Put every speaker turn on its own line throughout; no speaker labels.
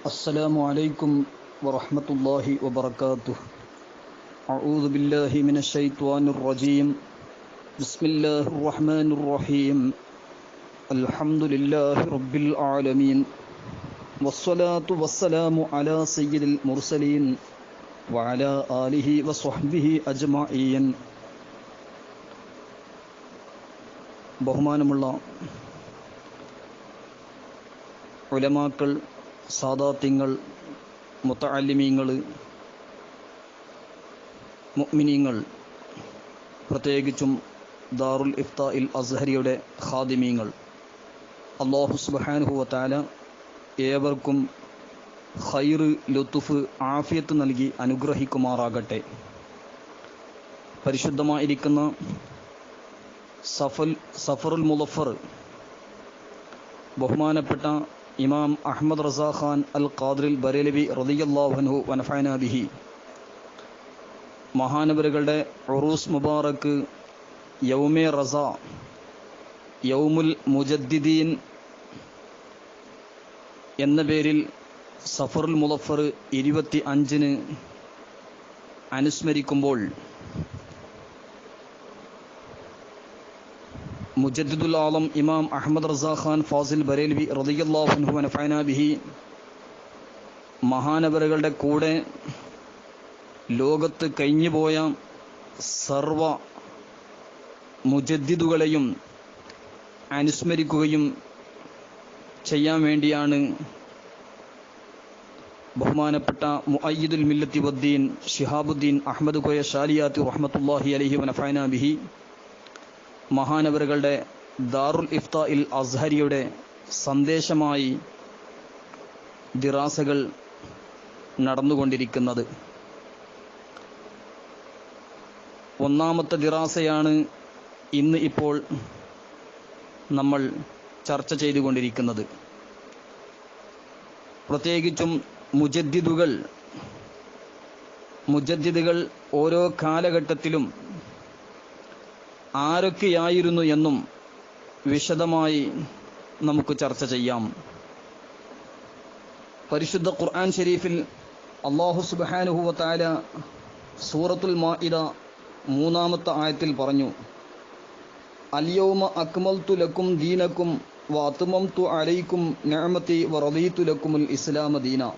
السلام عليكم ورحمة الله وبركاته أعوذ بالله من الشيطان الرجيم بسم الله الرحمن الرحيم الحمد لله رب العالمين والصلاة والسلام على سيد المرسلين وعلى آله وصحبه أجمعين ബഹുമാനമുള്ള ഉലമാക്കൾ സാദാത്യങ്ങൾ മുത്താലിമീങ്ങൾ മുഅ്മിനീങ്ങൾ പ്രത്യേകിച്ചും ദാറുൽ ഇഫ്താഇൽ അസ്ഹരിയുടെ ഖാദിമീങ്ങൾ. അള്ളാഹു സുബാനുഹുവത്താല ഏവർക്കും ഖൈറ് ലുത്തുഫ് ആഫിയത്ത് നൽകി അനുഗ്രഹിക്കുമാറാകട്ടെ. പരിശുദ്ധമായിരിക്കുന്ന സഫൽ സഫറുൽ മുലഫർ ബഹുമാനപ്പെട്ട ഇമാം അഹമ്മദ് റസാ ഖാൻ അൽ ഖാദിൽ ബരേലബി റളിയല്ലാഹു വനഫാന ബിഹി. മഹാനവരുകളുടെ ഉറൂസ് മുബാറക്ക് യൗമെ റസ യൗമുൽ മുജദ്ദിദീൻ എന്ന പേരിൽ സഫറുൽ മുലഫർ ഇരുപത്തി അഞ്ചിന് അനുസ്മരിക്കുമ്പോൾ മുജദ്ദിദുൽ ആലം ഇമാം അഹമ്മദ് റസാ ഖാൻ ഫാസിൽ ബരേൽവി റളിയല്ലാഹു അൻഹു ബിഹി. മഹാനവറുകളുടെ കൂടെ ലോകത്ത് കഴിഞ്ഞുപോയ സർവ മുജദ്ദിദുകളെയും അനുസ്മരിക്കുകയും ചെയ്യാൻ വേണ്ടിയാണ് ബഹുമാനപ്പെട്ട മുഅയ്യിദുൽ മില്ലത്തി വദ്ദീൻ ഷിഹാബുദ്ദീൻ അഹമ്മദ് കോയ ഷാലിയാത്തു റഹ്മത്തുല്ലാഹി അലൈഹി വനഫൈന ബിഹി. മഹാനവറുകളുടെ ദാറുൽ ഇഫ്താഇൽ അസ്ഹരിയുടെ സന്ദേശമായി ദിറാസകൾ നടന്നുകൊണ്ടിരിക്കുന്നത്. ഒന്നാമത്തെ ദിറാസയാണ് ഇന്ന് ഇപ്പോൾ നമ്മൾ ചർച്ച ചെയ്തുകൊണ്ടിരിക്കുന്നത്. പ്രത്യേകിച്ചും മുജദ്ദിദുകൾ മുജദ്ദിദുകൾ ഓരോ കാലഘട്ടത്തിലും ആരൊക്കെയായിരുന്നു എന്നും വിശദമായി നമുക്ക് ചർച്ച ചെയ്യാം. പരിശുദ്ധ ഖുർആൻ ഷെരീഫിൽ അള്ളാഹു സുബാനുഹുവ താല സൂറത്തുൽ മാഇദ മൂന്നാമത്തെ ആയത്തിൽ പറഞ്ഞു അല്യൗമ അക്മൽതു ലക്കും ദീനക്കും വാത്തുമം തു അലൈക്കും ഞാമത്തി വറദീതു ലക്കുമുൽ ഇസ്ലാമ ദീന.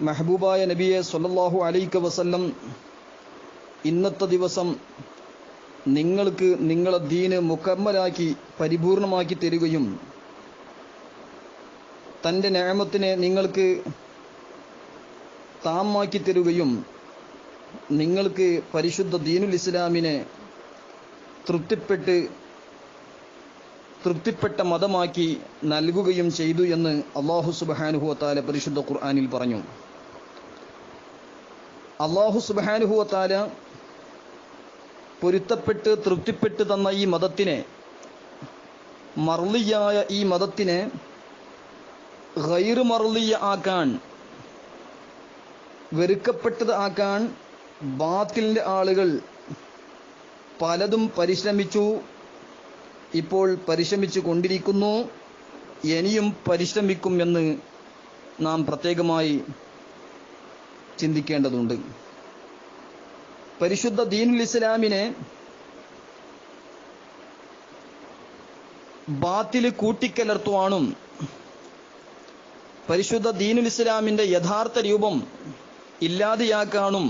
മെഹബൂബായ നബിയെ സൊല്ലാഹു അലൈക്ക വസല്ലം ഇന്നത്തെ ദിവസം നിങ്ങൾക്ക് നിങ്ങളെ ദീന് മുക്കമ്മലാക്കി പരിപൂർണമാക്കി തരികയും തന്റെ ഞാമത്തിനെ നിങ്ങൾക്ക് താമാക്കി തരുകയും നിങ്ങൾക്ക് പരിശുദ്ധ ദീനുൽ ഇസ്ലാമിനെ തൃപ്തിപ്പെട്ട് തൃപ്തിപ്പെട്ട മതമാക്കി നൽകുകയും ചെയ്തു എന്ന് അള്ളാഹു സുബാനുഹുവത്താല പരിശുദ്ധ ഖുർആാനിൽ പറഞ്ഞു. അള്ളാഹു സുബാനുഹുവത്താല പൊരുത്തപ്പെട്ട് തൃപ്തിപ്പെട്ട് തന്ന ഈ മതത്തിനെ മർലിയായ ഈ മതത്തിനെ ഗൈർ മർലിയ ആക്കാൻ വെറുക്കപ്പെട്ടത് ആക്കാൻ ബാത്തിലിന്റെ ആളുകൾ പലതും പരിശ്രമിച്ചു. ഇപ്പോൾ പരിശ്രമിച്ചു കൊണ്ടിരിക്കുന്നു. ഇനിയും പരിശ്രമിക്കും എന്ന് നാം പ്രത്യേകമായി ചിന്തിക്കേണ്ടതുണ്ട്. പരിശുദ്ധ ദീനുൽ ഇസ്ലാമിനെ ബാത്തിൽ കൂട്ടിക്കലർത്തുവാനും പരിശുദ്ധ ദീനുൽ ഇസ്ലാമിന്റെ യഥാർത്ഥ രൂപം ഇല്ലാതെയാക്കാനും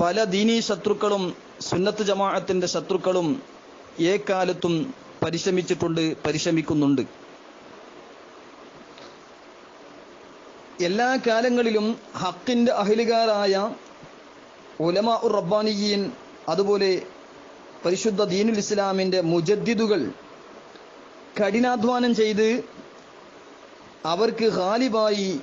പല ദീനീ ശത്രുക്കളും സുന്നത്ത് ജമാഅത്തിന്റെ ശത്രുക്കളും ഏക്കാലത്തും പരിശ്രമിച്ചിട്ടുണ്ട് പരിശ്രമിക്കുന്നുണ്ട്. എല്ലാ കാലങ്ങളിലും ഹക്കിന്റെ അഹിലുകാരായ ഉലമാ ഉർ റബ്ബാനിയീൻ അതുപോലെ പരിശുദ്ധ ദീനുൽ ഇസ്ലാമിന്റെ മുജദ്ദിദുകൾ കഠിനാധ്വാനം ചെയ്ത് അവർക്ക് ഹാലിബായി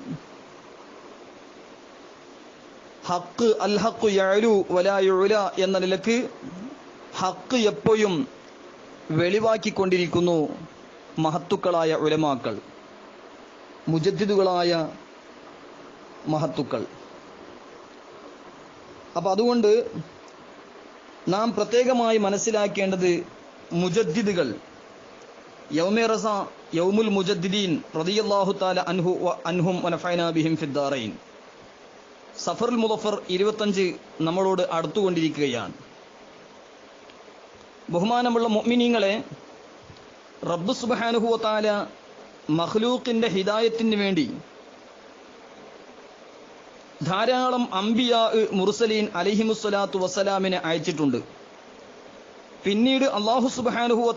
ഹക്ക് അൽ ഹക്ക് യഴലു വലായുല എന്ന നിലയ്ക്ക് ഹക്ക് എപ്പോഴും വെളിവാക്കിക്കൊണ്ടിരിക്കുന്നു മഹത്തുക്കളായ ഉലമാക്കൾ മുജദ്ദിദുകളായ മഹത്തുക്കൾ. അപ്പം അതുകൊണ്ട് നാം പ്രത്യേകമായി മനസ്സിലാക്കേണ്ടത് മുജദ്ദിദുകൾ. യൗമെ റസ യൗമുൽ മുജദ്ദിദീൻ റളിയല്ലാഹു താല അൻഹു അൻഹും വനഫൈനാബിഹിം ഫിദ്ദാറൈൻ സഫറുൽ മുദഫർ ഇരുപത്തഞ്ച് നമ്മളോട് അടുത്തുകൊണ്ടിരിക്കുകയാണ്. ബഹുമാനമുള്ള മുഅ്മിനീങ്ങളെ റബ്ബ് സുബ്ഹാനഹു വ തആല മഖ്ലൂഖിന്റെ ഹിദായത്തിന് വേണ്ടി ധാരാളം അംബിയ മുർസലീൻ അലിഹിമുസ്വലാത്തു വസ്സലാമിനെ അയച്ചിട്ടുണ്ട്. പിന്നീട് അള്ളാഹു സുബ്ഹാനഹു വ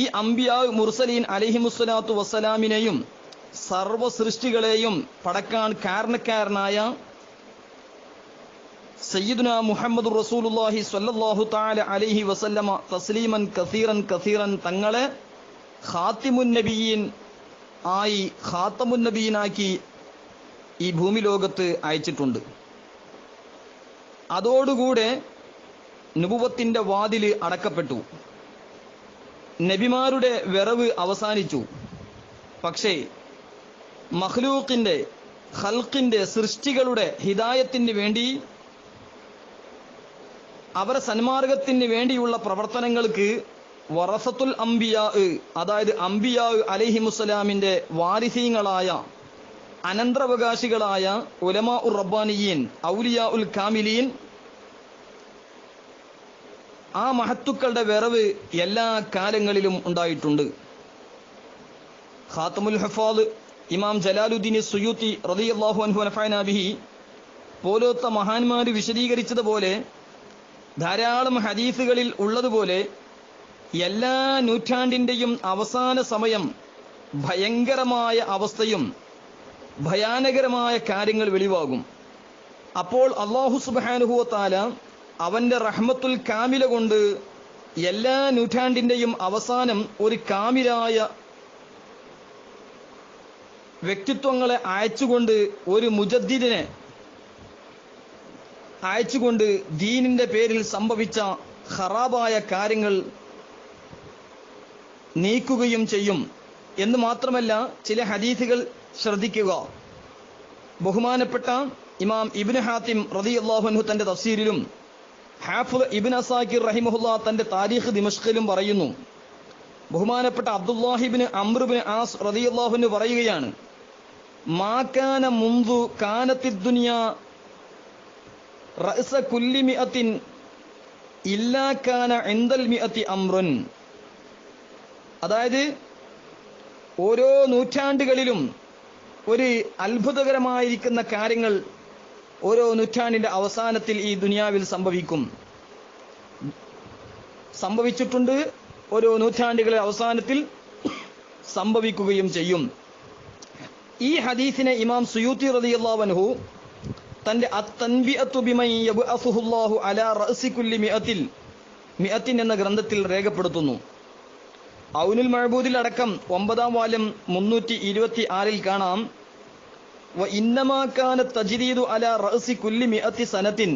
ഈ അംബിയ മുർസലീൻ അലിഹിമുസ്വലാത്തു വസ്സലാമിനെയും സർവ സൃഷ്ടികളെയും പടക്കാൻ കാരണക്കാരനായ സയ്യിദുന മുഹമ്മദ് റസൂലുല്ലാഹി സ്വല്ലല്ലാഹു തആല അലൈഹി വസല്ലമ തസ്ലീമൻ കസീറൻ കസീറൻ തങ്ങളെ ഖാത്തിമുൻ നബിയീൻ ആയി ഖാത്തമുൻ നബീനാക്കി ഈ ഭൂമി ലോകത്ത് അയച്ചിട്ടുണ്ട്. അതോടുകൂടെ നുപുവത്തിന്റെ വാതിൽ അടക്കപ്പെട്ടു. നബിമാരുടെ വിറവ് അവസാനിച്ചു. പക്ഷേ മഖ്ലൂഖിന്റെ ഹൽക്കിന്റെ സൃഷ്ടികളുടെ ഹിതായത്തിന് വേണ്ടി അവരെ സന്മാർഗത്തിന് വേണ്ടിയുള്ള പ്രവർത്തനങ്ങൾക്ക് വറസത്തുൽ അംബിയാ അതായത് അംബിയാ അലഹിമുസ്സലാമിന്റെ വാരിസീങ്ങളായ അനന്തരാവകാശികളായ ഉലമാ ഉർ റബ്ബാനിയീൻ ഔലിയ ഉൽ കാമിലീൻ ആ മഹത്തുക്കളുടെ വിറവ് എല്ലാ കാലങ്ങളിലും ഉണ്ടായിട്ടുണ്ട്. ഖാത്തമുൽ ഹഫാദ് ഇമാം ജലാലുദ്ദീൻ സുയൂത്തി റളിയല്ലാഹു അൻഹു നഫഅനാ ബിഹി പോലത്തെ മഹാന്മാർ വിശദീകരിച്ചതുപോലെ ധാരാളം ഹദീസുകളിൽ ഉള്ളതുപോലെ എല്ലാ നൂറ്റാണ്ടിന്റെയും അവസാന സമയം ഭയങ്കരമായ അവസ്ഥയും ഭയാനകരമായ കാര്യങ്ങൾ വെളിവാകും. അപ്പോൾ അള്ളാഹു സുബാനുഹുവത്താല അവന്റെ റഹ്മത്തുൽ കാമില കൊണ്ട് എല്ലാ നൂറ്റാണ്ടിന്റെയും അവസാനം ഒരു കാമിലായ വ്യക്തിത്വങ്ങളെ അയച്ചുകൊണ്ട് ഒരു മുജദ്ദിദിനെ അയച്ചുകൊണ്ട് ദീനിന്റെ പേരിൽ സംഭവിച്ച ഖറാബായ കാര്യങ്ങൾ നീക്കുകയും ചെയ്യും. എന്ന് മാത്രമല്ല ചില ഹദീസുകൾ ശ്രദ്ധിക്കുക. ബഹുമാനപ്പെട്ട ഇമാം ഇബ്നു ഹാത്തിം റതി അള്ളാഹുഹു തന്റെ തഫ്സീരിലും ഹാഫുദ് ഇബിൻ അസാക്കിർ റഹിമഹുല്ല തന്റെ താരീഖ് ദിമഷ്കിലും പറയുന്നു. ബഹുമാനപ്പെട്ട അബ്ദുല്ലാഹിബിന് അമ്രുബിന് ആസ് റതി അള്ളാഹുന് പറയുകയാണ് മാക്കാന മുന്തു കാനത്തി ദുനിയ റഅസ കുല്ലി മിഅത്തിൻ ഇല്ലാ കാന മിഅത്തി അതായത് ഓരോ നൂറ്റാണ്ടുകളിലും ഒരു അത്ഭുതകരമായിരിക്കുന്ന കാര്യങ്ങൾ ഓരോ നൂറ്റാണ്ടിന്റെ അവസാനത്തിൽ ഈ ദുനിയാവിൽ സംഭവിക്കും. സംഭവിച്ചിട്ടുണ്ട് ഓരോ നൂറ്റാണ്ടുകളുടെ അവസാനത്തിൽ സംഭവിക്കുകയും ചെയ്യും. ഈ ഹദീസിനെ ഇമാം സുയൂത്തി റളിയല്ലാഹു തന്റെ അലാ റഅസി കുല്ലി മിഅത്തിൽ മിഅത്തിൻ എന്ന ഗ്രന്ഥത്തിൽ രേഖപ്പെടുത്തുന്നു. ഔനുൽ മഴബൂദിൽ അടക്കം ഒമ്പതാം വാലം മുന്നൂറ്റി ഇരുപത്തി ആറിൽ കാണാം ഇന്നമാക്കാന തജ്രീദു അല റഅസി കുല്ലി മിഅത്തി സനത്തിൻ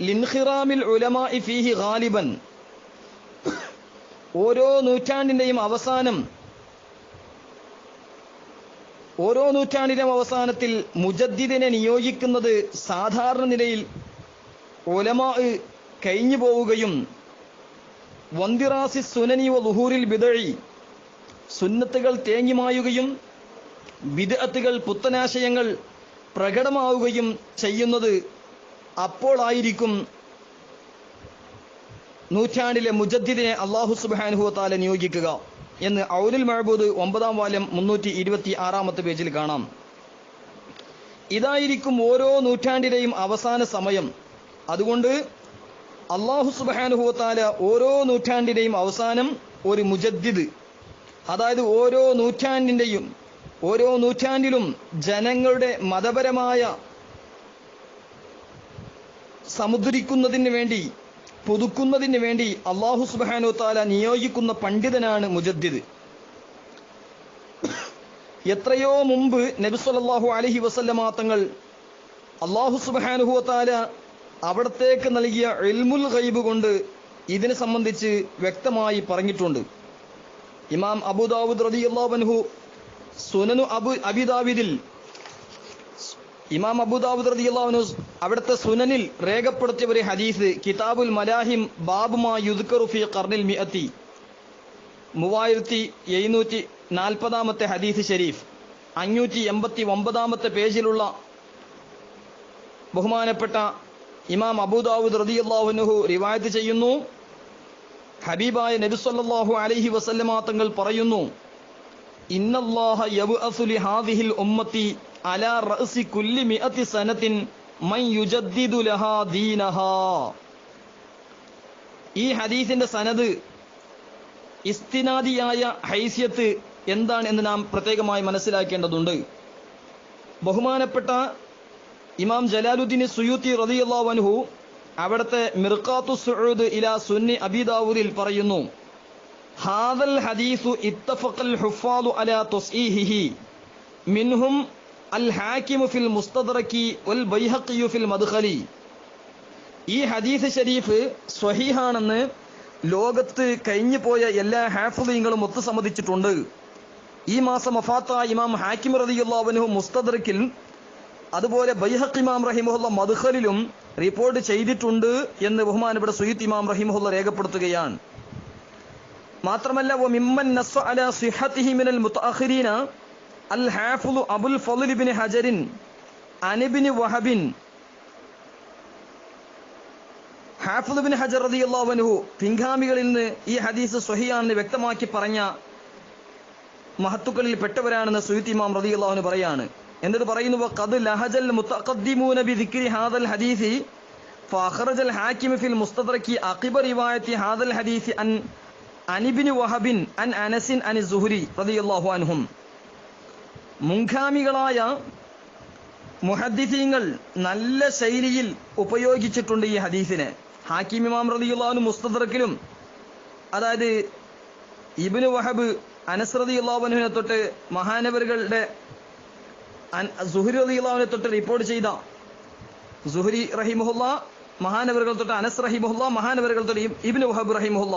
ലിൻഖിറാമിൽ ഉലമായി ഫീഹി ഗാലിബൻ. ഓരോ നൂറ്റാണ്ടിന്റെയും അവസാനം ഓരോ നൂറ്റാണ്ടിന്റെയും അവസാനത്തിൽ മുജദ്ദിദിനെ നിയോഗിക്കുന്നത് സാധാരണ നിലയിൽ ഒലമാ കഴിഞ്ഞു പോവുകയും വന്തിറാസി സുനനി വ ലുഹൂരിൽ ബിദഴി സുന്നത്തുകൾ തേങ്ങിമായുകയും ബിദഅത്തുകൾ പുത്തനാശയങ്ങൾ പ്രകടമാവുകയും ചെയ്യുന്നത് അപ്പോളായിരിക്കും നൂറ്റാണ്ടിലെ മുജദ്ദിദിനെ അള്ളാഹു സുബാനുഹുവത്താലെ താല നിയോഗിക്കുക എന്ന് ഔലുൽ മഹബൂദ് ഒമ്പതാം വാല്യം മുന്നൂറ്റി ഇരുപത്തി ആറാമത്തെ പേജിൽ കാണാം. ഇതായിരിക്കും ഓരോ നൂറ്റാണ്ടിലെയും അവസാന സമയം. അതുകൊണ്ട് അള്ളാഹു സുബാനുഹുവത്താല ഓരോ നൂറ്റാണ്ടിന്റെയും അവസാനം ഒരു മുജദ്ദിദ്. അതായത് ഓരോ നൂറ്റാണ്ടിന്റെയും ഓരോ നൂറ്റാണ്ടിലും ജനങ്ങളുടെ മതപരമായ സമുദ്രിക്കുന്നതിന് വേണ്ടി പുതുക്കുന്നതിന് വേണ്ടി അള്ളാഹു സുബാനു താല നിയോഗിക്കുന്ന പണ്ഡിതനാണ് മുജദ്ദിദ്. എത്രയോ മുമ്പ് നബിസ്വല്ലാഹു അലഹി വസല്ലമാ തങ്ങൾ അള്ളാഹു സുബാനുഹു താല അവിടത്തേക്ക് നൽകിയ എൽമുൽ ഗൈബ് കൊണ്ട് ഇതിനെ സംബന്ധിച്ച് വ്യക്തമായി പറഞ്ഞിട്ടുണ്ട്. ഇമാം അബുദാവുദ് റതി അള്ളാഹു സുനനു അബു അബിദാവിദിൽ ഇമാം അബൂദാബുദ് റളിയല്ലാഹു അവിടുത്തെ സുനനിൽ രേഖപ്പെടുത്തിയ ഒരു ഹദീസ് കിതാബുൽ മലാഹിം ബാബുമാ യുദ്കറു കർണിൽ മിഅത്തി മൂവായിരത്തി എഴുന്നൂറ്റി നാൽപ്പതാമത്തെ ഹദീസ് ഷെരീഫ് അഞ്ഞൂറ്റി എൺപത്തി ഒമ്പതാമത്തെ പേജിലുള്ള ബഹുമാനപ്പെട്ട ഇമാം അബൂദാവൂദ് അള്ളാഹുനുഹു റിവായത്ത് ചെയ്യുന്നു. ഹബീബായ നബിസ്വല്ലാഹു അലഹി വസല്ലമ തങ്ങൾ പറയുന്നു ഇന്നല്ലാഹ യബ്അസു ലിഹാദിഹിൽ ഉമ്മത്തി അലാ റഅസി കുല്ലി മിഅത്തി സനത്തിൻ മൻ യുജദ്ദിദു ലഹാ ദീനഹാ. ഈ ഹദീസിന്റെ സനദ് ഇസ്തിനാദിയായ ഹൈസ്യത്ത് എന്താണ് എന്ന് നാം പ്രത്യേകമായി മനസ്സിലാക്കേണ്ടതുണ്ട്. ബഹുമാനപ്പെട്ട ഇമാം ജലാലുദ്ദീൻ സുയൂത്തി റളിയല്ലാഹു അൻഹു അവിടുത്തെ മിർഖാത്തു സുഴുദ് ഇല സുന്നി അബിദാവൂദിൽ പറയുന്നു ഹാദൽ ഹദീസു ഇത്തഫഖൽ ഹുഫാദു അലാ തസ്ഈഹിഹി മിൻഹും അൽ ഹാക്കിമു ഫിൽ മുസ്തദ്റക്കി വൽ ബൈഹഖിയു ഫിൽ മദ്ഖലി. ഈ ഹദീസ് ഷരീഫ് സ്വഹീഹാണെന്ന് ലോകത്ത് കഴിഞ്ഞു പോയ എല്ലാ ഹാഫുദീങ്ങളും ഒത്തുസമ്മതിച്ചിട്ടുണ്ട്. ഈ മാസം വഫാത്ത ഇമാം ഹാക്കിം റളിയല്ലാഹു മുസ്തദ്റക്കിൽ അതുപോലെ ബൈഹഖ് ഇമാം റഹിമുല്ല മധുഹലിലും റിപ്പോർട്ട് ചെയ്തിട്ടുണ്ട് എന്ന് ബഹുമാനപ്പെട്ട സുഹീത് ഇമാം റഹിമുല്ല രേഖപ്പെടുത്തുകയാണ്. മാത്രമല്ല അല സിഹത്തിഹി മിനൽ അൽ അബുൽ വഹബിൻ ഹജർ റളിയല്ലാഹു അൻഹു പിൻഗാമികളിൽ നിന്ന് ഈ ഹദീസ് സ്വഹിയാണെന്ന് വ്യക്തമാക്കി പറഞ്ഞ മഹത്തുക്കളിൽ പെട്ടവരാണെന്ന് സുഹിത് ഇമാം റളിയല്ലാഹു അൻഹു പറയാണ്. എന്നിട്ട് പറയുന്നു വഖദ് ലഹജൽ മുതഖദ്ദിമൂന ബി ദിക്രി ഹാദൽ ഹദീസി فأخرج الحاكم في المستدرك عقب رواية هذا الحديث عن عن ابن وهب عن أنس عن الزهري رضي الله عنهم മുൻഗാമികളായ മുഹദ്ദിസീങ്ങൾ നല്ല ശൈലിയിൽ ഉപയോഗിച്ചിട്ടുണ്ട് ഈ ഹദീസിനെ ഹാക്കിം ഇമാം റളിയല്ലാഹു മുസ്തദറക്കിലും അതായത് ഇബ്നു വഹബ് അനസ് റളിയല്ലാഹുവിനെ തൊട്ട് മഹാനവറുകളുടെ സുഹരി അലിഹുലാവിനെ തൊട്ട് റിപ്പോർട്ട് ചെയ്ത സുഹരി റഹിമുല്ല മഹാനവറുകൾ തൊട്ട് അനസ് റഹിമുല്ല മഹാനവറുകൾ തൊട്ട് ഇബിൻ വഹബ് റഹിമുല്ല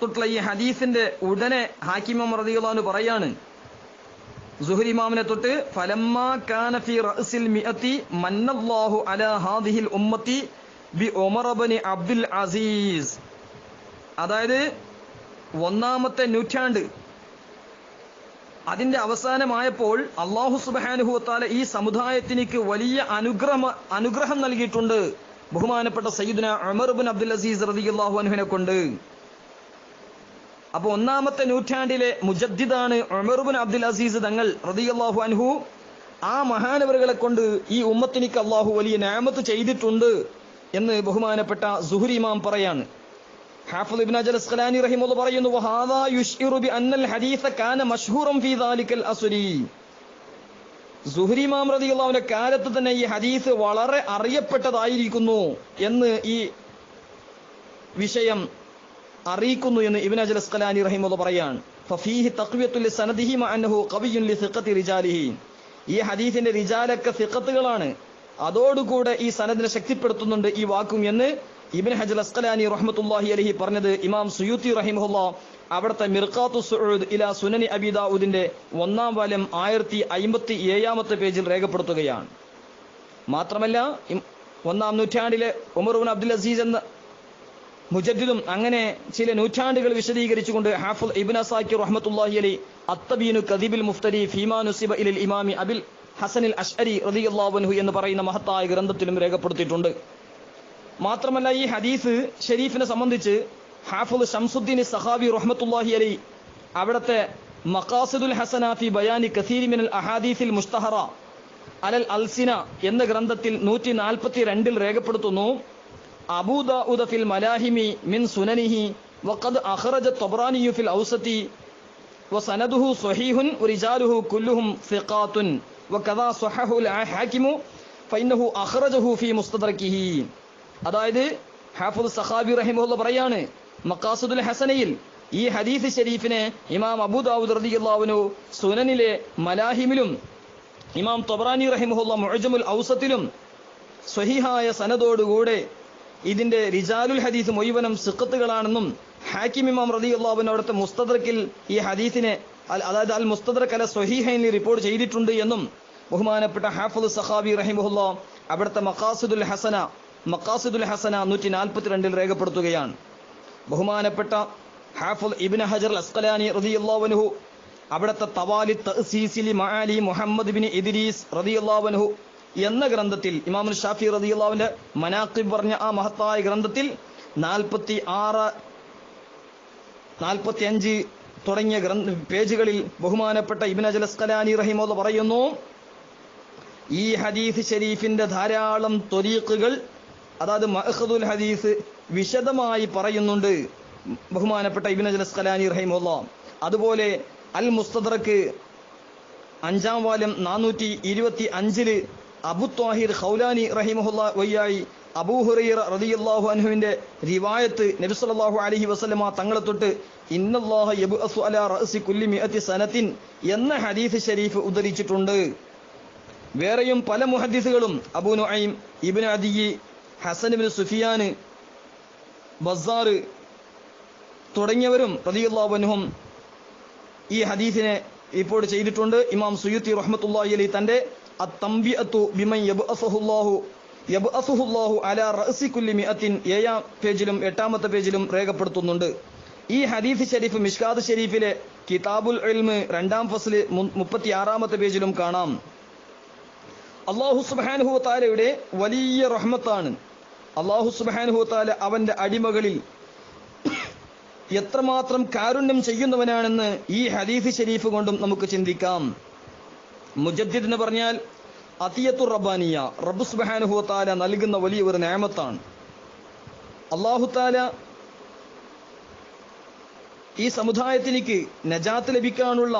തൊട്ടുള്ള ഈ ഹദീഫിന്റെ ഉടനെ ഹാക്കിമം റളിയല്ലാഹു പറയാണ് സുഹരി ഇമാമിനെ തൊട്ട് ഫലമ്മ കാന ഫി റഅസിൽ മിഅത്തി മന്നല്ലാഹു അലാ ഹാദിഹിൽ ഉമ്മത്തി ബി ഉമർ ഇബ്നു അബ്ദുൽ അസീസ്. അതായത് ഒന്നാമത്തെ നൂറ്റാണ്ട് അതിന്റെ അവസാനമായപ്പോൾ അള്ളാഹു സുബ്ഹാനഹു വതആല ഈ സമുദായത്തിനിക്ക് വലിയ അനുഗ്രഹം അനുഗ്രഹം നൽകിയിട്ടുണ്ട്. ബഹുമാനപ്പെട്ട സയ്യിദിന അമർബിൻ അബ്ദുൽ അസീസ് റളിയല്ലാഹു അനുഹിനെ കൊണ്ട്. അപ്പൊ ഒന്നാമത്തെ നൂറ്റാണ്ടിലെ മുജദ്ദിദാണ് ഉമർബിൻ അബ്ദുൽ അസീസ് തങ്ങൾ റതിയല്ലാഹു അനുഹു ആ മഹാനവറുകളെ കൊണ്ട് ഈ ഉമ്മത്തിനിക്ക് അള്ളാഹു വലിയ നാമത്ത് ചെയ്തിട്ടുണ്ട് എന്ന് ബഹുമാനപ്പെട്ട സുഹുരി ഇമാം പറയാണ്. ഇബ്നു പറയുന്നു വഹാദാ ബി കാന ഫീ ദാലിക്കൽ അസ്ലി. കാലത്ത് തന്നെ ഈ ഹദീസ് വളരെ അറിയപ്പെട്ടതായിരിക്കുന്നു എന്ന് ഈ വിഷയം അറിയിക്കുന്നു എന്ന് ഇബ്നു അജൽ അസ്ഖലാനി റഹിമുള്ള പറയാണ്. ഫഫീഹി തഖ്വിയത്തുൽ സനദിഹി റിജാലിഹി. ഈ ഹദീസിന്റെ റിജാലൊക്കെ സിഖത്തുകളാണ്. അതോടുകൂടെ ഈ സനദിനെ ശക്തിപ്പെടുത്തുന്നുണ്ട് ഈ വാക്കും എന്ന് ഇബ്നു ഹജൽ അസ്കലാനി റഹ്മത്തുള്ളാഹി അലഹി പറഞ്ഞത് ഇമാം സുയൂത്തി റഹിമുല്ല അവിടുത്തെ മിർഖാത്തു സുഊദ് ഇല സുനനി അബിദാവുദിന്റെ ഒന്നാം വാലം ആയിരത്തി അമ്പത്തി ഏഴാമത്തെ പേജിൽ രേഖപ്പെടുത്തുകയാണ്. മാത്രമല്ല ഒന്നാം നൂറ്റാണ്ടിലെ ഉമർബിൻ അബ്ദുൽ അസീസ് എന്ന മുജദ്ദിദും അങ്ങനെ ചില നൂറ്റാണ്ടുകൾ വിശദീകരിച്ചുകൊണ്ട് ഹാഫുൽ ഇബിൻ അസാക്കി റഹ്മത്തുള്ളാഹി അലി അത്തബീനു കദീബിൽ മുഫ്തരി ഫീമാ നുസിബ ഇലിൽ ഇമാമി അബിൽ ഹസനിൽ അഷ്അരി റളിയല്ലാഹു അൻഹു എന്ന് പറയുന്ന മഹത്തായ ഗ്രന്ഥത്തിലും രേഖപ്പെടുത്തിയിട്ടുണ്ട്. മാത്രമല്ല ഈ ഹദീസ് ഷെരീഫിനെ സംബന്ധിച്ച് ഹാഫുൽ ഷംസുദ്ദീൻ സഹാബി റഹ്മത്തുള്ളാഹി അലി അവിടുത്തെ മഖാസിദുൽ ഹസനാഫി ബയാനി കസീരി മിനൽ അഹാദീസിൽ മുസ്തഹറ അലൽ അൽസിന എന്ന ഗ്രന്ഥത്തിൽ നൂറ്റി നാൽപ്പത്തി രണ്ടിൽ രേഖപ്പെടുത്തുന്നു അബൂദാഉദ ഫിൽ മലാഹിമി മിൻ സുനനിഹി വഖദ് അഖറജ തൊബ്രാനിയു ഫിൽ ഔസതി വസനദുഹു സ്വഹീഹുൻ വറിജാലുഹു കുല്ലുഹും സിഖാത്തുൻ വകദാ സ്വഹഹുൽ ഹാക്കിമു ഫഇന്നഹു അഖറജഹു ഫി മുസ്തദ്രക്കിഹി അതായത് ഹാഫുദ് സഹാബി റഹിമുള്ള പറയാണ് മക്കാസുദുൽ ഹസനയിൽ ഈ ഹദീസ് ഷരീഫിനെ ഇമാം അബൂദാവൂദ് റളിയല്ലാഹു സുനനിലെ മലാഹിമിലും ഇമാം തൊബ്രാനി റഹിമുള്ള മുഴജമുൽ ഔസത്തിലും സ്വഹിഹായ സനതോടുകൂടെ ഇതിന്റെ റിജാലുൽ ഹദീസ് മുഴുവനും സിഖത്തുകളാണെന്നും ഹാക്കിം ഇമാം റളിയല്ലാഹു അവിടുത്തെ മുസ്തദ്രക്കിൽ ഈ ഹദീസിനെ അതായത് അൽ മുസ്തദ്രക്ക് അല റിപ്പോർട്ട് ചെയ്തിട്ടുണ്ട് എന്നും ബഹുമാനപ്പെട്ട ഹാഫുൽ സഹാബി റഹിമുല്ല അവിടുത്തെ മക്കാസുദുൽ ഹസന മക്കാസുദുൽ ഹസന നൂറ്റി നാൽപ്പത്തിരണ്ടിൽ രേഖപ്പെടുത്തുകയാണ്. ബഹുമാനപ്പെട്ട ഹാഫുൽ ഇബിൻ ഹജർ അസ്കലാനി റതിയുല്ലാവനുഹു അവിടുത്തെ തവാലി തഹ്സീസിലി മആലി മുഹമ്മദ് ബിൻ ഇദ്രീസ് റതിയുല്ലാവനുഹു എന്ന ഗ്രന്ഥത്തിൽ ഇമാമുൽ ഷാഫി റതിയുല്ലാവിന്റെ മനാക്കിബ് പറഞ്ഞ ആ മഹത്തായ ഗ്രന്ഥത്തിൽ നാൽപ്പത്തി ആറ് നാൽപ്പത്തി അഞ്ച് തുടങ്ങിയ ഗ്രന്ഥ പേജുകളിൽ ബഹുമാനപ്പെട്ട ഇബിൻ അജൽ അസ്കലാനി റഹിമോദ് പറയുന്നു ഈ ഹദീസ് ഷരീഫിന്റെ ധാരാളം ത്വരീഖുകൾ അതായത് മഹദുൽ ഹദീസ് വിശദമായി പറയുന്നുണ്ട്. ബഹുമാനപ്പെട്ട ഇബിൻ അജൽ അസ്കലാനി റഹിമുല്ല അതുപോലെ അൽ മുസ്തദ്രക്ക് അഞ്ചാം വാലം നാനൂറ്റി ഇരുപത്തി അഞ്ചിൽ അബു ത്വാഹിർ ഹൗലാനി റഹിമുല്ല വയ്യായി അബൂ ഹുറൈറ റളിയല്ലാഹു അൻഹുവിന്റെ റിവായത്ത് നബി സല്ലല്ലാഹു അലൈഹി വസല്ലമ തങ്ങളെ തൊട്ട് ഇന്നല്ലാഹ യബ്അസു അലാ റഅസി കുല്ലി മിഅത്തി സനത്തിൻ എന്ന ഹദീസ് ഷരീഫ് ഉദ്ധരിച്ചിട്ടുണ്ട്. വേറെയും പല മുഹദ്ദിസുകളും അബൂ നുഐം ഇബ്നു അദിയി ഹസൻ സുഫിയാൻ ബസാർ തുടങ്ങിയവരും റളിയല്ലാഹു അൻഹും ഈ ഹദീസിനെ റിപ്പോർട്ട് ചെയ്തിട്ടുണ്ട്. ഇമാം സുയുത്തി റഹ്മത്തുല്ലാഹി അലി തന്റെ അത്തംബിഅത്തു ഏഴാം പേജിലും എട്ടാമത്തെ പേജിലും രേഖപ്പെടുത്തുന്നുണ്ട്. ഈ ഹദീസ് ഷരീഫ് മിഷ്കാദ് ഷെരീഫിലെ കിതാബുൽ രണ്ടാം ഫസ്ല് മുപ്പത്തി ആറാമത്തെ പേജിലും കാണാം. അള്ളാഹു സുബാനുഹു താരയുടെ വലിയ റഹ്മത്താണ്. അള്ളാഹു സുബാനുഹു താല അവന്റെ അടിമകളിൽ എത്രമാത്രം കാരുണ്യം ചെയ്യുന്നവനാണെന്ന് ഈ ഹദീഫ് ഷരീഫ് കൊണ്ടും നമുക്ക് ചിന്തിക്കാം. മുജദ്ദിദ് എന്ന് പറഞ്ഞാൽ അതിയത്തു റബ്ബാനിയ. റബ്ബു സുബാനുഹൂത്താല താല നൽകുന്ന വലിയ ഒരു നേമത്താണ് അള്ളാഹുത്താല ഈ സമുദായത്തിലേക്ക് നജാത്ത് ലഭിക്കാനുള്ള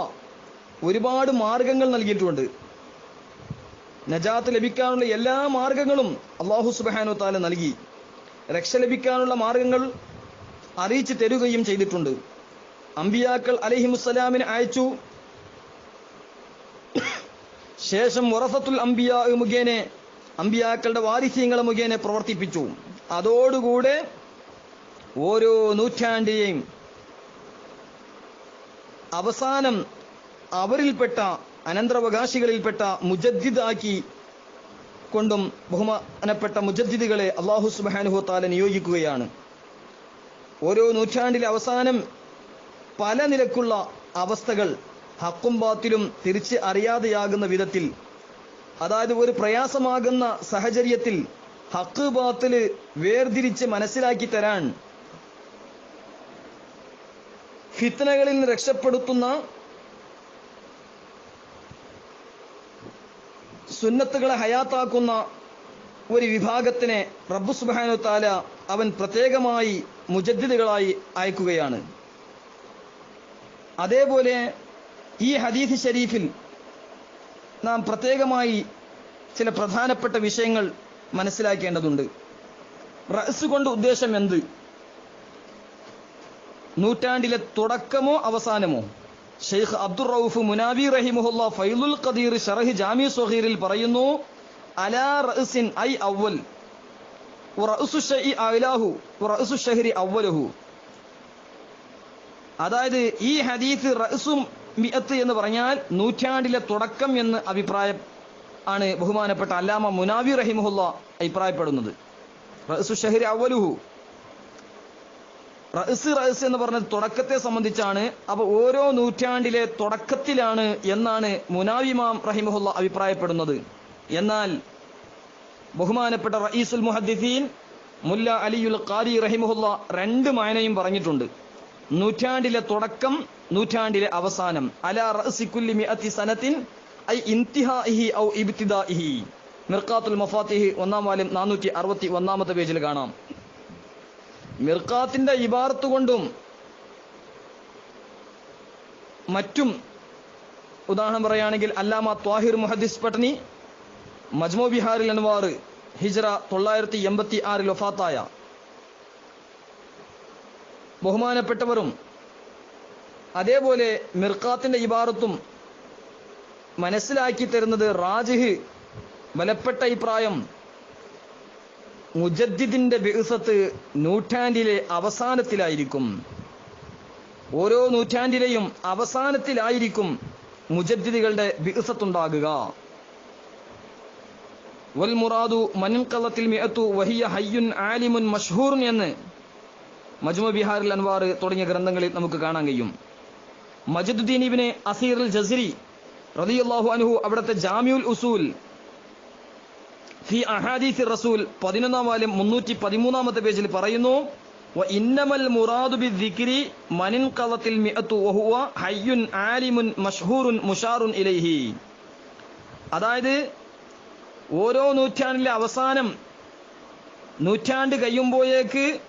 ഒരുപാട് മാർഗങ്ങൾ നൽകിയിട്ടുണ്ട്. നജാത്ത് ലഭിക്കാനുള്ള എല്ലാ മാർഗങ്ങളും അള്ളാഹു സുബാനു താല നൽകി. രക്ഷ ലഭിക്കാനുള്ള മാർഗങ്ങൾ അറിയിച്ചു തരുകയും ചെയ്തിട്ടുണ്ട്. അംബിയാക്കൾ അലഹിമുസ്സലാമിനെ അയച്ചു. ശേഷം വറസത്തുൽ അംബിയ മുഖേനെ അമ്പിയാക്കളുടെ വാരിസ്യങ്ങളെ മുഖേനെ പ്രവർത്തിപ്പിച്ചു. അതോടുകൂടെ ഓരോ നൂറ്റാണ്ടിയെയും അവസാനം അവരിൽപ്പെട്ട അനന്തരാവകാശികളിൽപ്പെട്ട മുജദ്ദിദാക്കി കൊണ്ടും ബഹുമാനപ്പെട്ട മുജദ്ദിദുകളെ അള്ളാഹു സുബാനുഹു താല നിയോഗിക്കുകയാണ്. ഓരോ നൂറ്റാണ്ടിലെ അവസാനം പല നിലക്കുള്ള അവസ്ഥകൾ ഹക്കും ബാത്തിലും തിരിച്ച് അറിയാതെയാകുന്ന വിധത്തിൽ അതായത് ഒരു പ്രയാസമാകുന്ന സാഹചര്യത്തിൽ ഹക്ക് ബാത്തിൽ വേർതിരിച്ച് മനസ്സിലാക്കി തരാൻ ഫിത്തനകളിൽ നിന്ന് രക്ഷപ്പെടുത്തുന്ന സുന്നത്തുകളെ ഹയാത്താക്കുന്ന ഒരു വിഭാഗത്തിനെ റബ്ബു സുബാനു താല അവൻ പ്രത്യേകമായി മുജദ്ദിദുകളായി അയക്കുകയാണ്. അതേപോലെ ഈ ഹദീസ് ഷരീഫിൽ നാം പ്രത്യേകമായി ചില പ്രധാനപ്പെട്ട വിഷയങ്ങൾ മനസ്സിലാക്കേണ്ടതുണ്ട്. റസ് കൊണ്ട് ഉദ്ദേശം എന്ത്? നൂറ്റാണ്ടിലെ തുടക്കമോ അവസാനമോ? ഷെയ്ഖ് അബ്ദുർ റൌഫ് മുനാബി റഹിമുഹുല്ല ഫൈലുൽ ഖദീർ ഷറഹ് ജാമി സൊഹീറിൽ പറയുന്നു അലാ റഅസിൻ ഐ അവൽ അവലഹു അതായത് ഈ ഹദീസ് റഅസും മിഅത്ത് എന്ന് പറഞ്ഞാൽ നൂറ്റാണ്ടിലെ തുടക്കം എന്ന് അഭിപ്രായം ആണ് ബഹുമാനപ്പെട്ട അല്ലാമ മുനാവി റഹിമുല്ല അഭിപ്രായപ്പെടുന്നത്. റഅസു ഷഹരി അവലുഹു റഅസ് റഹസ് എന്ന് പറഞ്ഞത് തുടക്കത്തെ സംബന്ധിച്ചാണ്. അപ്പൊ ഓരോ നൂറ്റാണ്ടിലെ തുടക്കത്തിലാണ് എന്നാണ് മുനാവിമാം റഹിമഹുല്ല അഭിപ്രായപ്പെടുന്നത്. എന്നാൽ ബഹുമാനപ്പെട്ട റഈസുൽ മുഹദ്ദിസീൻ മുല്ല അലിയുൽ ഖാരി റഹിമഹുല്ല രണ്ട് മായനയും പറഞ്ഞിട്ടുണ്ട്. നൂറ്റാണ്ടിലെ തുടക്കം നൂറ്റാണ്ടിലെ അവസാനം. അല റഅസി കുല്ലി മിഅത്തി സനത്തിൻ ഐ ഇന്തിഹാഇഹി ഔ ഇബ്തിദാഇഹി. മിർഖാത്തുൽ മഫാത്തിഹി ഒന്നാം വാല്യം നാനൂറ്റി അറുപത്തി ഒന്നാമത്തെ പേജിൽ കാണാം. മിർക്കാത്തിന്റെ ഇബാറത്ത് കൊണ്ടും മറ്റും ഉദാഹരണം പറയുകയാണെങ്കിൽ അല്ലാമ ത്വാഹിർ മുഹദ്ദിസ് പട്ടണി മജ്മോ ബിഹാറിൽ അൻവാർ ഹിജ്റ തൊള്ളായിരത്തി എൺപത്തി ആറിൽ ഒഫാത്തായ ബഹുമാനപ്പെട്ടവരും അതേപോലെ മിർക്കാത്തിന്റെ ഇബാറത്തും മനസ്സിലാക്കി തരുന്നത് റാജിഹ് ബലപ്പെട്ട അഭിപ്രായം മുജദ്ദിദിന്റെ ബിഹസത്ത് നൂറ്റാണ്ടിലെ അവസാനത്തിലായിരിക്കും. ഓരോ നൂറ്റാണ്ടിലെയും അവസാനത്തിലായിരിക്കും മുജദ്ദിദികളുടെ ബിഹസത്തുണ്ടാകുക. വൽ മുറാദു മൻകലത്തിൽ മിഅത്തു വഹിയ ഹയ്യുൻ ആലിമുൻ മഷ്ഹൂറുൻ എന്ന് മജ്മു ബിഹാറിൽ അൻവാർ തുടങ്ങിയ ഗ്രന്ഥങ്ങളിൽ നമുക്ക് കാണാൻ കഴിയും. മജിദുദ്ദീൻ ഇബ്നെ അസീർ അൽ ജസരി റളിയല്ലാഹു അൻഹു അവിടുത്തെ ജാമ്യുൽ ഉസൂൽ ഫി അഹാദീസ് റസൂൽ പതിനൊന്നാം വാല്യം മുന്നൂറ്റി പതിമൂന്നാമത്തെ പേജിൽ പറയുന്നു മുറാദു ബി ഹയ്യുൻ ആലിമുൻ ഇലൈഹി. അതായത് ഓരോ നൂറ്റാണ്ടിലെ അവസാനം നൂറ്റാണ്ട് കഴിയുമ്പോഴേക്ക്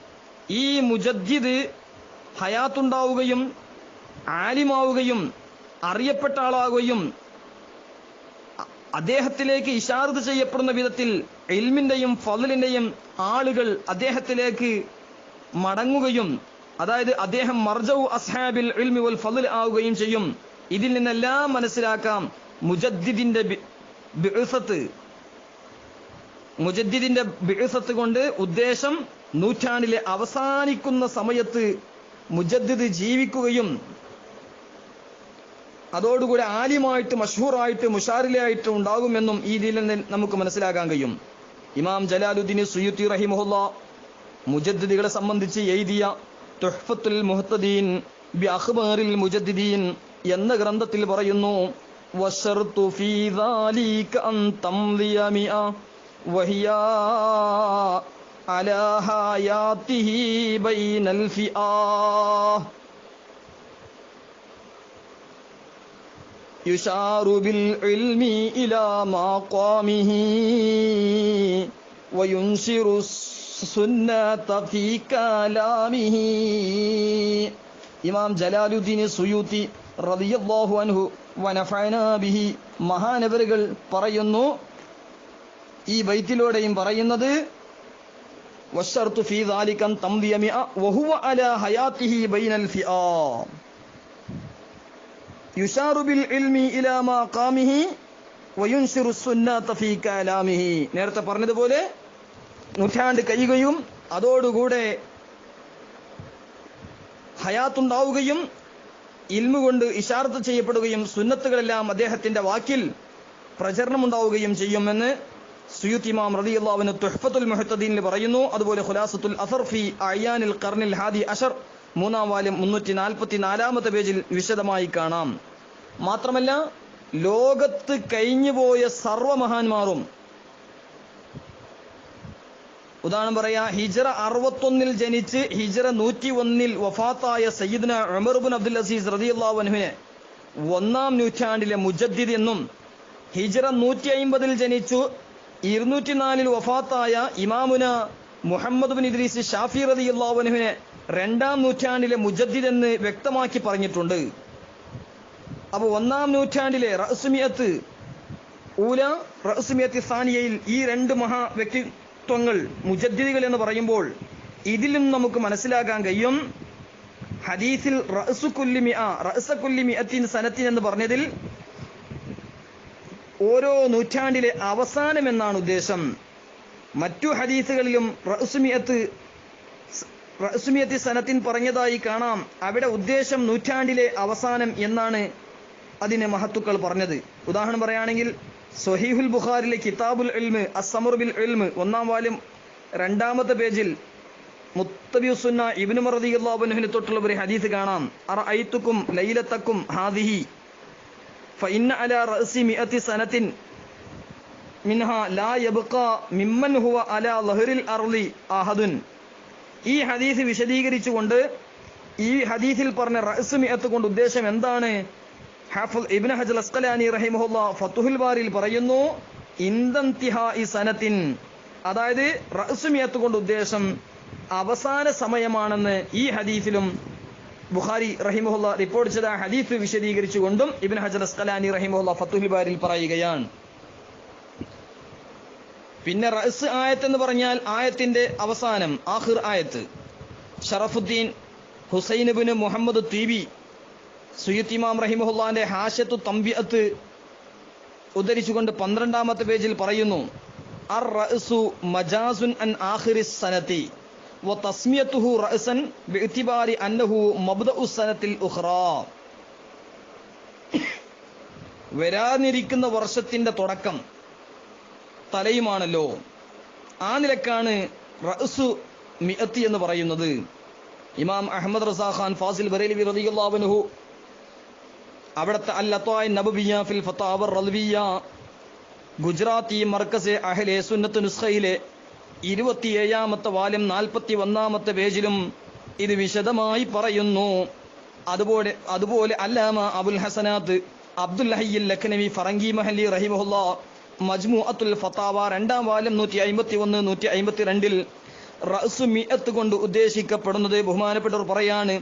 ഈ മുജദ്ദിദ് ഹയാത്തുണ്ടാവുകയും ആലിമാവുകയും അറിയപ്പെട്ട ആളാവുകയും അ- അദ്ദേഹത്തിലേക്ക് ഇഷാർത്ത് ചെയ്യപ്പെടുന്ന വിധത്തിൽ ഇൽമിന്റെയും ഫضലിന്റെയും ആളുകൾ അദ്ദേഹത്തിലേക്ക് മടങ്ങുകയും അതായത് അദ്ദേഹം മർജൌ അസ്ഹാബിൽ എൽമി വൽ ഫലിൽ ആവുകയും ചെയ്യും. ഇതിൽ നിന്നെല്ലാം മനസ്സിലാക്കാം മുജദ്ദിദിന്റെ ബിഴുസത്ത് മുജദ്ദിദിന്റെ ബിഴുസത്ത് കൊണ്ട് ഉദ്ദേശം നൂറ്റാണ്ടിലെ അവസാനിക്കുന്ന സമയത്ത് മുജദ്ദിദ് ജീവിക്കുകയും അതോടുകൂടി ആലിമായിട്ട് മഷൂറായിട്ട് മുഷാറിലായിട്ട് ഉണ്ടാകുമെന്നും ഈ ഇതിൽ നമുക്ക് മനസ്സിലാക്കാൻ കഴിയും. ഇമാം ജലാലുദ്ദീൻ സുയുത്തി റഹിമുഹുല്ല മുജദ്ദിദികളെ സംബന്ധിച്ച് എഴുതിയ തുഹ്ഫത്തുൽ മുഹത്തദീൻ ബി അഖ്ബാറിൽ മുജദ്ദിദീൻ എന്ന ഗ്രന്ഥത്തിൽ പറയുന്നു വശർതു ഫീ ദാലിക അൻ തംലിയ മിഅ വഹിയ അലാ ഹയാതിഹി ബൈനൽ ഫിആ. يشار بالعلم إلى مقامه وينشر السنة في كلامه ഇമാം ജലാലുദ്ദീൻ സുയൂത്തി റളിയല്ലാഹു അൻഹു വനഫഅനാ ബിഹി മഹാനവരുകൾ പറയുന്നു ഈ ബൈത്തിലൂടെയും പറയുന്നത് വശർതു ഫീ ذلك أن تمضي مئة وهو على حياته നേരത്തെ പറഞ്ഞതുപോലെ നൂറ്റാണ്ട് കഴിയുകയും അതോടുകൂടെ ഹയാത്തുണ്ടാവുകയും ഇൽമു കൊണ്ട് ഇഷാർത്ത് ചെയ്യപ്പെടുകയും സുന്നത്തുകളെല്ലാം അദ്ദേഹത്തിന്റെ വാക്കിൽ പ്രചരണമുണ്ടാവുകയും ചെയ്യുമെന്ന് സുയുത്തിമാം ഇമാം അള്ളാവിന് തുഹ്ഫത്തുൽ മുഹത്തദീനിൽ പറയുന്നു. അതുപോലെ ഖുലാസത്തുൽ അസർഫി അയ്യാനിൽ കർണിൽ ഹാദി അഷർ മൂന്നാം വാല്യം മുന്നൂറ്റി നാൽപ്പത്തി നാലാമത്തെ പേജിൽ വിശദമായി കാണാം. മാത്രമല്ല ലോകത്ത് കഴിഞ്ഞുപോയ സർവമഹാന്മാരും ഉദാഹരണം പറയാ ഹിജറ അറുപത്തൊന്നിൽ ജനിച്ച് ഹിജറ നൂറ്റി ഒന്നിൽ വഫാത്തായ സയ്യിദ്ന ഉമർബുൻ അബ്ദുൽ അസീസ് അൻഹുവിനെ ഒന്നാം നൂറ്റാണ്ടിലെ മുജദ്ദിദ് എന്നും ഹിജറ നൂറ്റി അയിമ്പതിൽ ജനിച്ചു ഇരുന്നൂറ്റി നാലിൽ വഫാത്തായ ഇമാമുന മുഹമ്മദ് ബിൻ ഇദ്രീസ് ഷാഫി അൻഹുവിനെ രണ്ടാം നൂറ്റാണ്ടിലെ മുജദ്ദിദ് എന്ന് വ്യക്തമാക്കി പറഞ്ഞിട്ടുണ്ട്. അപ്പോൾ ഒന്നാം നൂറ്റാണ്ടിലെ റസ്മിയത്ത് ഊല റസ്മിയത്ത് സാനിയയിൽ ഈ രണ്ട് മഹാ വ്യക്തിത്വങ്ങൾ മുജദ്ദിദികൾ എന്ന് പറയുമ്പോൾ ഇതിലും നമുക്ക് മനസ്സിലാക്കാൻ കഴിയും. ഹദീസിൽ റഹസുക്കുല്ലിമി റഅ്സ കുല്ലി മിഅത്തിൻ സനത്തിൻ എന്ന് പറഞ്ഞതിൽ ഓരോ നൂറ്റാണ്ടിലെ അവസാനം എന്നാണ് ഉദ്ദേശം. മറ്റു ഹദീസുകളിലും റഅ്സുമിയത്ത് റഅ്സുമിയത്തി സനത്തിൻ പറഞ്ഞതായി കാണാം. അവിടെ ഉദ്ദേശം നൂറ്റാണ്ടിലെ അവസാനം എന്നാണ് അതിന് മഹത്തുക്കൾ പറഞ്ഞത്. ഉദാഹരണം പറയുകയാണെങ്കിൽ സൊഹീഹുൽ ബുഖാരിലെ കിതാബുൽ ഇൽമ് അസമർ ബിൽ ഇൽമ് ഒന്നാം വാല്യം രണ്ടാമത്തെ പേജിൽ മുത്തബിസുന്ന ഇബിനു ഇബ്നു അള്ളാബുനുഹിന് തൊട്ടുള്ള ഒരു ഹദീസ് കാണാം. അറഅയ്തുക്കും ലൈലത്തക്കും ഹാദിഹി. ഫഇന്ന അല റഅസി മിഅത്തി സനത്തിൻ മിൻഹ ലാ യബ്ഖ മിമ്മൻ ഹുവ അല ലഹറിൽ അർളി അഹദുൻ. ഈ ഹദീസ് വിശദീകരിച്ചുകൊണ്ട് ഈ ഹദീസിൽ പറഞ്ഞ റഅസ് മിഅത്ത് കൊണ്ട് ഉദ്ദേശം എന്താണ്? ഹാഫുൽ ഇബ്നു ഹജൽ അസ്ഖലാനി റഹിമഹുല്ല ഫത്തുഹുൽ ബാരിൽ പറയുന്നു സനത്തിൻ. അതായത് റഅസ് മിഅത്ത് കൊണ്ട് ഉദ്ദേശം അവസാന സമയമാണെന്ന് ഈ ഹദീസിലും ബുഖാരി റഹിമുല്ല റിപ്പോർട്ട് ചെയ്ത ഹദീഫ് വിശദീകരിച്ചുകൊണ്ടും ഇബിൻ ഹജൽ അസ്കലാനി റഹിമുല്ല ഫത്തുഹുൽ ബാരിൽ പറയുകയാണ്. പിന്നെ റസ് ആയത്ത് എന്ന് പറഞ്ഞാൽ ആയത്തിന്റെ അവസാനം ആഹിർ ആയത്ത്. ഷറഫുദ്ദീൻ ഹുസൈനബിന് മുഹമ്മദ് തീബി സുയ്യത്ത് ഇമാം റഹിമഹുല്ലാന്റെ ഹാഷത്തു തമ്പിയത്ത് ഉദ്ധരിച്ചുകൊണ്ട് പന്ത്രണ്ടാമത്തെ പേജിൽ പറയുന്നു അർ റഅ്സു മജാസുൻ അൻ ആഹിറി സനതി വ റഅസൻ അന്നഹു മബ്ദഉ വരാനിരിക്കുന്ന വർഷത്തിന്റെ തുടക്കം തലയുമാണല്ലോ. ആ നിലക്കാണ് റഅ്സു മിഅത്തി എന്ന് പറയുന്നത്. ഇമാം അഹമ്മദ് റസാഖാൻ ഫാസിൽ ബറേലി റളിയല്ലാഹു അവിടുത്തെ അല്ലത്തായ് നബബിയ ഫിൽ ഫത്താവർ റൽവിയ ഗുജറാത്തി മർക്കസ് അഹ്ലെ സുന്നത്ത് നുസ്ഖയിലെ ഇരുപത്തിയേഴാമത്തെ വാല്യം നാൽപ്പത്തി ഒന്നാമത്തെ പേജിലും ഇത് വിശദമായി പറയുന്നു. അതുപോലെ അതുപോലെ അല്ലാമ അബുൽ ഹസനാത്ത് അബ്ദുൽ ഹയ്യിൽ ലഖ്നവി ഫറങ്കി മഹലി റഹിമഹുല്ല മജ്മു അത്തുൽ ഫത്താവ രണ്ടാം വാലം നൂറ്റി അമ്പത്തി ഒന്ന് നൂറ്റി അമ്പത്തി രണ്ടിൽ റഅ്സു മിഅത്ത് കൊണ്ട് ഉദ്ദേശിക്കപ്പെടുന്നത് ബഹുമാനപ്പെട്ടവർ പറയാണ്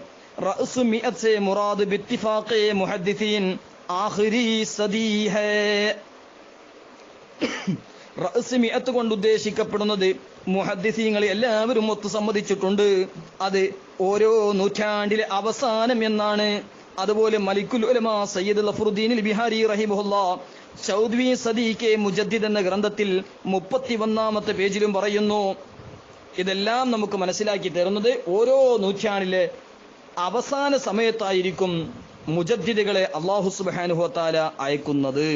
റഅ്സു മിഅത്ത് മുറാദ് ബിത്തിഫാഖേ മുഹദ്ദിസീൻ ആഖിരി സദീഹ. റഅ്സ് കൊണ്ട് ഉദ്ദേശിക്കപ്പെടുന്നത് മുഹദ്ദിസീങ്ങൾ എല്ലാവരും ഒത്തു സമ്മതിച്ചിട്ടുണ്ട്. അത് ഓരോ നൂറ്റാണ്ടിലെ അവസാനം എന്നാണ്. അതുപോലെ മലിക്കുൽ ഉലമ സയ്യിദ് ലഫറുദ്ദീൻ ബിഹാരി റഹിമുല്ല ചൗദ്വി സദി കെ മുജദ്ദിദ് എന്ന ഗ്രന്ഥത്തിൽ മുപ്പത്തി ഒന്നാമത്തെ പേജിലും പറയുന്നു ഇതെല്ലാം നമുക്ക് മനസ്സിലാക്കി തരുന്നത് ഓരോ നൂറ്റാണ്ടിലെ അവസാന സമയത്തായിരിക്കും മുജദ്ദിദുകളെ അള്ളാഹു സുബാനുഹോത്താല അയക്കുന്നത്.